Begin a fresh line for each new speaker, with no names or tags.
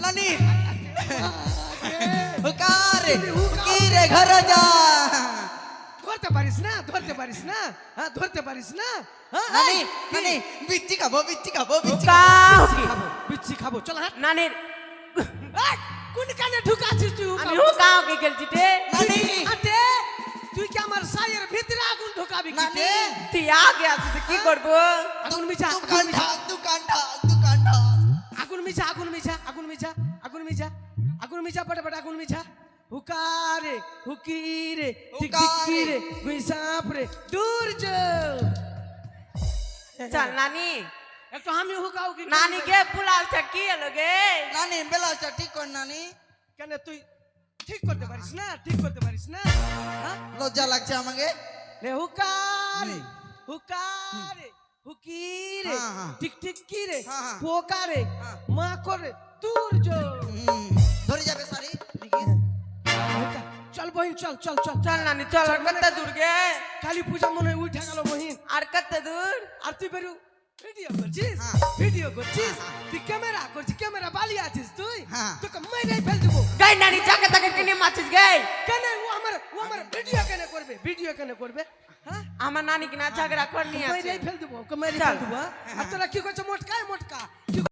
নানি
আরে,
হুকারে
হুকা।
কি রে। ঘর যা।
ধরতে পারিস না ধরতে পারিস না হ্যাঁ ধরতে পারিস না হ্যাঁ,
নানি
কি?
নানি বিচ্ছি খাব বিচ্ছি খাব বিচ্ছি
খাব। বিচ্ছি খাব চল হ্যাঁ।
নানির
কোন কানে ঢুকাছিস তুই?
আমি হুকাও কি খেলছি রে
নানি
আতে তুই কি আমার সাইয়ের ভিতরে আগুন ঢোকাবি কি
নানি
রে?
তুই আগে আছিস তো কি করব?
আগুন মিছা আগুন মিছা আগুন মিছা আগুন মিছা আগুন মিছা আগুন মিছা পটে পটে আগুন মিছা। হুকারে হুকিরে টিক টিকি রে গুই সাপ রে দূর
চল নানি।
একটু আমি হুকাও কি
নানি গে পুলালটা কি এলো গে?
নানি বেলাসটা ঠিক কর নানি।
কেন তুই ঠিক করতে পারিস না? ঠিক করতে পারিস না? হ্যাঁ?
লজ্জা লাগছে আমাকে।
লে হুকারে হুকারে। হুকিরে
হ্যাঁ, হ্যাঁ।
টিক টিকি রে?
হ্যাঁ, হ্যাঁ।
পোকারে
হ্যাঁ।
মা করে দূর যাও
ধরে যাবে সারি
চল বহিন চল চল চল।
চল নানি চল। আর কত দূর গে?
কালী পূজা মনে উঠে গেল মহিন
আর কত দূর?
আর তুই বেরু। ভিডিও করছিস?
হ্যাঁ।
ভিডিও করছিস? তুই ক্যামেরা করছিস ক্যামেরা বালি আছিস তুই?
হ্যাঁ।
তোকে মেরে ফেল দেবো
গাই নানি চাকে তাকে কিনে মাছিস গে?
কেন করবে ভিডিও কেন করবে। হ্যাঁ?
আমার নানি কিনা ঝগড়া
মেরে ফেল দেবো ওকে মেরে ফেল দেবো হ্যাঁ? আর তোরা কি করছ মোটকা মোটকা? কি